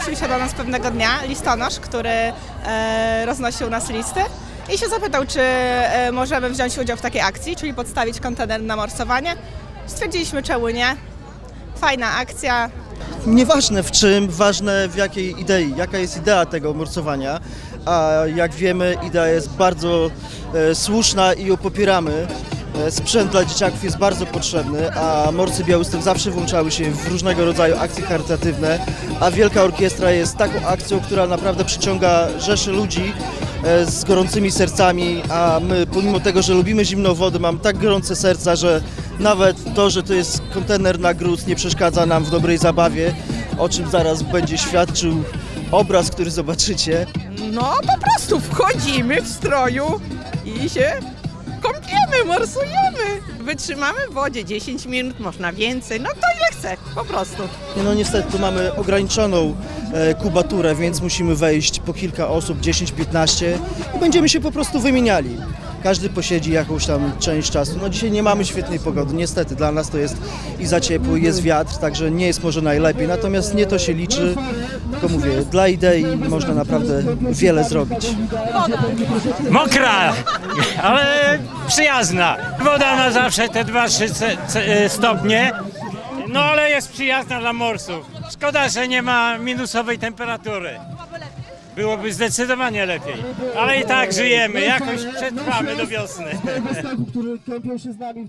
zgłosił się do nas pewnego dnia listonosz, który e, roznosił nas listy i się zapytał, czy e, możemy wziąć udział w takiej akcji, czyli podstawić kontener na morsowanie. Stwierdziliśmy, czemu nie. Fajna akcja, Nieważne w czym, ważne w jakiej idei, jaka jest idea tego morsowania. A jak wiemy, idea jest bardzo e, słuszna i ją popieramy. E, Sprzęt dla dzieciaków jest bardzo potrzebny, a Morsy Białystok zawsze włączały się w różnego rodzaju akcje charytatywne, a Wielka Orkiestra jest taką akcją, która naprawdę przyciąga rzesze ludzi e, z gorącymi sercami, a my pomimo tego, że lubimy zimną wodę, mam tak gorące serca, że nawet to, że to jest kontener na gruz nie przeszkadza nam w dobrej zabawie, o czym zaraz będzie świadczył obraz, który zobaczycie. No po prostu wchodzimy w stroju i się kąpiemy, morsujemy. Wytrzymamy w wodzie 10 minut, można więcej, no to ile chce, po prostu. No niestety tu mamy ograniczoną e, kubaturę, więc musimy wejść po kilka osób, 10-15 i będziemy się po prostu wymieniali. Każdy posiedzi jakąś tam część czasu. No dzisiaj nie mamy świetnej pogody, niestety dla nas to jest i za ciepło, jest wiatr, także nie jest może najlepiej. Natomiast nie to się liczy, tylko mówię, dla idei można naprawdę wiele zrobić. Mokra, ale przyjazna. Woda ma zawsze te 2-3 ce- ce- stopnie, no ale jest przyjazna dla morsów. Szkoda, że nie ma minusowej temperatury. Byłoby zdecydowanie lepiej. Ale i tak żyjemy, jakoś przetrwamy do wiosny. się z nami.